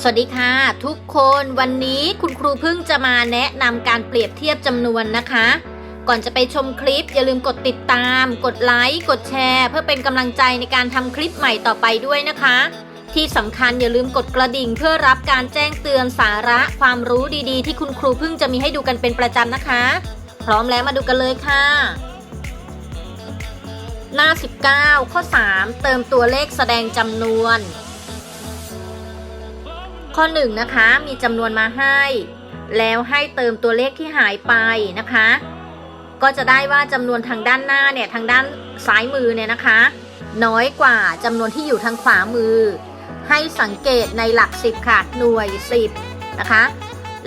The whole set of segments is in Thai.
สวัสดีค่ะ ทุกคนวันนี้คุณครูพึ่งจะมาแนะนำการเปรียบเทียบจำนวนนะคะ ก่อนจะไปชมคลิปอย่าลืมกดติดตาม กดไลค์กดแชร์ เพื่อเป็นกำลังใจในการทำคลิปใหม่ต่อไปด้วยนะคะ ที่สำคัญอย่าลืมกดกระดิ่งเพื่อรับการแจ้งเตือนสาระความรู้ดีๆ ที่คุณครูพึ่งจะมีให้ดูกันเป็นประจำนะคะ พร้อมแล้วมาดูกันเลยค่ะ หน้า 19 ข้อ 3 เติมตัวเลขแสดงจำนวน ข้อ1นนะคะมีจำนวนมาให้ แล้วให้เติมตัวเลขที่หายไปนะคะ ก็จะได้ว่าจำนวนทางด้านหน้าเนี่ยทางด้านซ้ายมือเนี่ยนะคะ น้อยกว่าจำนวนที่อยู่ทางขวามือ ให้สังเกตในหลัก 10 ค่ะหน่วย 10 นะคะ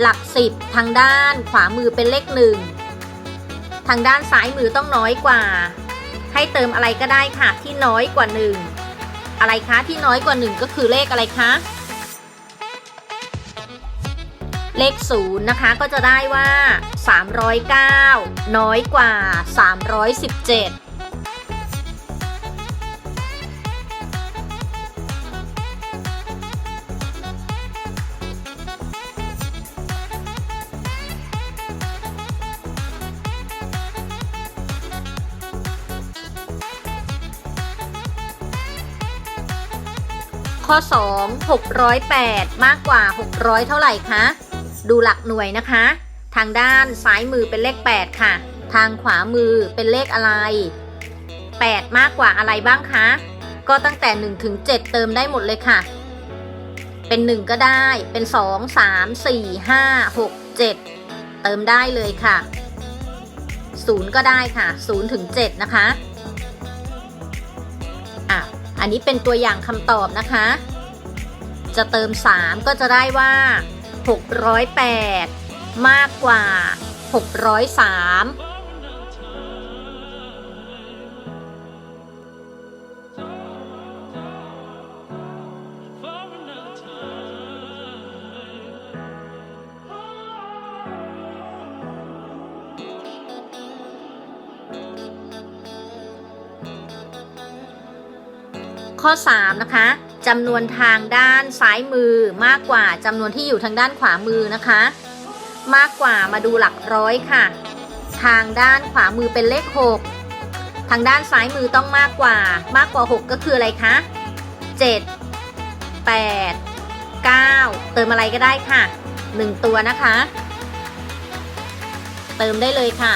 หลัก 10 ทางด้านขวามือเป็นเลข 1 ทางด้านซ้ายมือต้องน้อยกว่า ให้เติมอะไรก็ได้ค่ะที่น้อยกว่า 1 อะไรคะที่น้อยกว่า 1 ก็คือเลขอะไรคะ เลข 0 นะคะก็จะได้ว่า 309 น้อยกว่า 317ข้อ 2 608 มากกว่า 600 เท่าไหร่คะ ดูหลักหน่วยนะคะ ทางด้านซ้ายมือเป็นเลข 8 ค่ะ ทางขวามือเป็นเลขอะไร 8 มากกว่าอะไรบ้างคะ ก็ตั้งแต่1ถึง7เติมได้หมดเลยค่ะ เป็น 1 ก็ได้เป็น 2 3 4 5 6 7 เติมได้เลยค่ะ 0 ก็ได้ค่ะ0ถึง7นะคะอะอันนี้เป็นตัวอย่างคำตอบนะคะ จะเติม 3 ก็จะได้ว่า 608 มากกว่า 603ข้อ 3 นะคะ จำนวนทางด้านซ้ายมือมากกว่าจำนวนที่อยู่ทางด้านขวามือนะคะ มากกว่ามาดูหลักร้อยค่ะ ทางด้านขวามือเป็นเลข 6 ทางด้านซ้ายมือต้องมากกว่ามากกว่า 6 ก็คืออะไรคะ7 8 9 เติมอะไรก็ได้ค่ะ 1 ตัวนะคะ เติมได้เลยค่ะ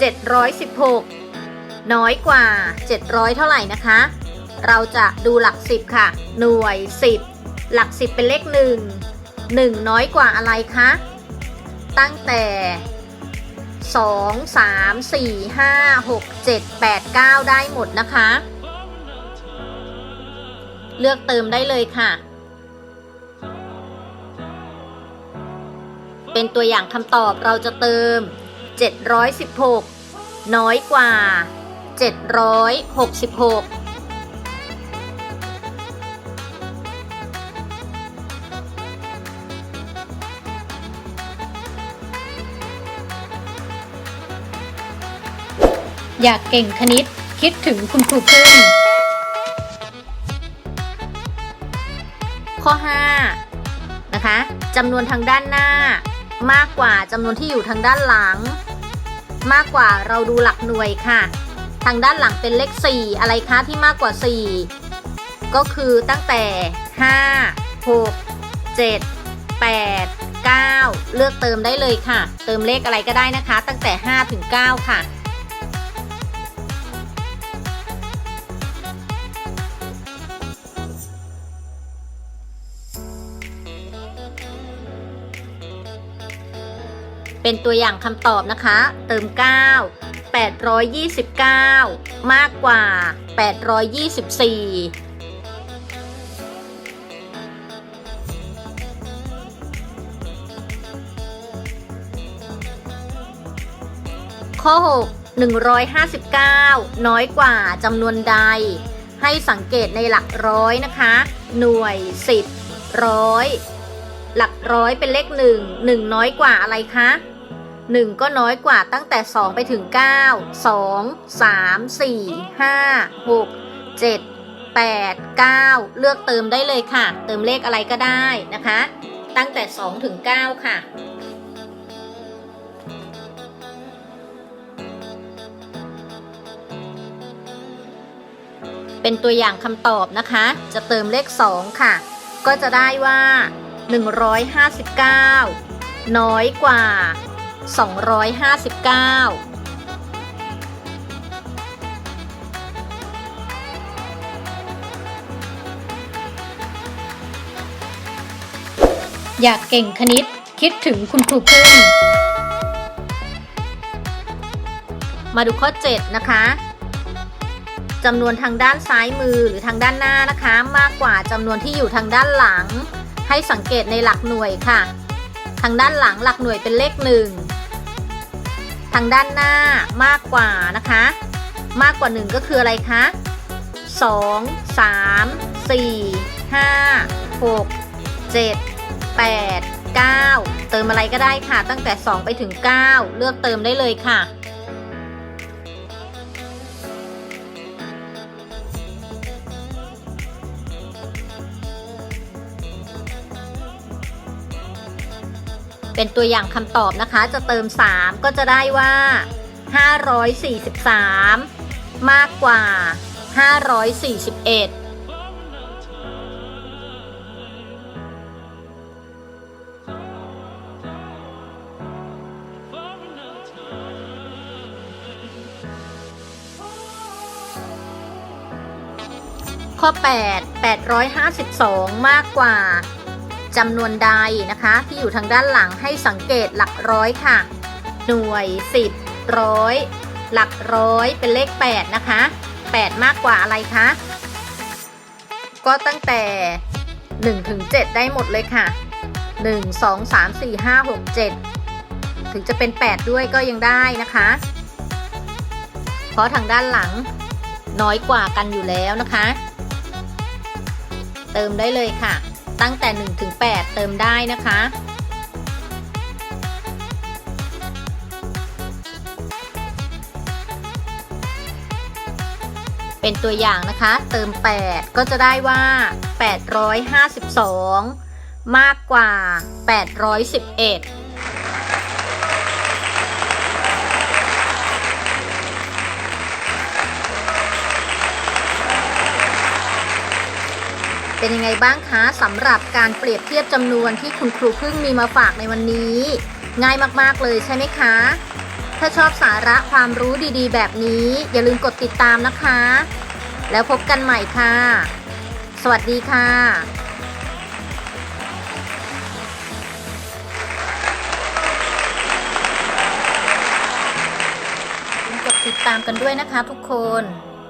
716 น้อยกว่า 700 เท่าไหร่นะคะ เราจะดูหลัก 10 ค่ะ หน่วย 10 หลัก 10 เป็นเลข 1 1 น้อยกว่าอะไรคะ ตั้งแต่ 2 3 4 5 6 7 8 9 ได้หมดนะคะ เลือกเติมได้เลยค่ะเป็นตัวอย่างคำตอบเราจะเติม 716 น้อยกว่า 766อยากเก่งคณิตคิดถึงคุณครูพึ่ง ข้อ 5 นะคะจำนวนทางด้านหน้า มากกว่าจำนวนที่อยู่ทางด้านหลัง มากกว่าเราดูหลักหน่วยค่ะ ทางด้านหลังเป็นเลข 4 อะไรคะที่มากกว่า 4 ก็คือตั้งแต่ 5 6 7 8 9 เลือกเติมได้เลยค่ะ เติมเลขอะไรก็ได้นะคะ ตั้งแต่ 5 ถึง 9 ค่ะ เป็นตัวอย่างคำตอบนะคะ เติม 9 829 มากกว่า 824ข้อ 6 159 น้อยกว่าจำนวนใด ให้สังเกตในหลักร้อยนะคะ หน่วย 10 ร้อย หลักร้อยเป็นเลข 1 1 น้อยกว่าอะไรคะ 1 ก็น้อยกว่าตั้งแต่ 2 ไปถึง 9 2 3 4 5 6 7 8 9 เลือกเติมได้เลยค่ะ เติมเลขอะไรก็ได้นะคะ ตั้งแต่ 2 ถึง 9 ค่ะเป็นตัวอย่างคำตอบนะคะ จะเติมเลข 2 ค่ะ ก็จะได้ว่า 159 น้อยกว่า 259อยากเก่งคณิตคิดถึงคุณครูพึ่ง มาดูข้อ 7 นะคะจำนวนทางด้านซ้ายมือหรือทางด้านหน้านะคะ มากกว่าจำนวนที่อยู่ทางด้านหลัง ให้สังเกตในหลักหน่วยค่ะ ทางด้านหลังหลักหน่วยเป็นเลขหนึ่ง ทางด้านหน้ามากกว่านะคะ มากกว่า 1 ก็คืออะไรคะ 2 3 4 5 6 7 8 9 เติมอะไรก็ได้ค่ะ ตั้งแต่ 2 ไปถึง 9 เลือกเติมได้เลยค่ะ เป็นตัวอย่างคำตอบนะคะ จะเติม 3 ก็จะได้ว่า 543 มากกว่า 541ข้อ 8 852 มากกว่า จำนวนใดนะคะ ที่อยู่ทางด้านหลังให้สังเกตหลักร้อยค่ะ หน่วย10ร้อยหลักร้อยเป็นเลข 8 นะคะ 8 มากกว่าอะไรคะ ก็ตั้งแต่ 1 ถึง 7 ได้หมดเลยค่ะ 1 2 3 4 5 6 7 ถึงจะเป็น 8 ด้วยก็ยังได้นะคะ เพราะทางด้านหลังน้อยกว่ากันอยู่แล้วนะคะ เติมได้เลยค่ะ ตั้งแต่1ถึง8เติมได้นะคะ เป็นตัวอย่างนะคะ เติม 8 ก็จะได้ว่า 852 มากกว่า 811 เป็นยังไงบ้างคะสำหรับการเปรียบเทียบจำนวนที่คุณครูพึ่งมีมาฝากในวันนี้ ง่ายมากๆเลยใช่ไหมคะ ถ้าชอบสาระความรู้ดีๆ แบบนี้ อย่าลืมกดติดตามนะคะ แล้วพบกันใหม่ค่ะ สวัสดีค่ะกดติดตามกันด้วยนะคะทุกคน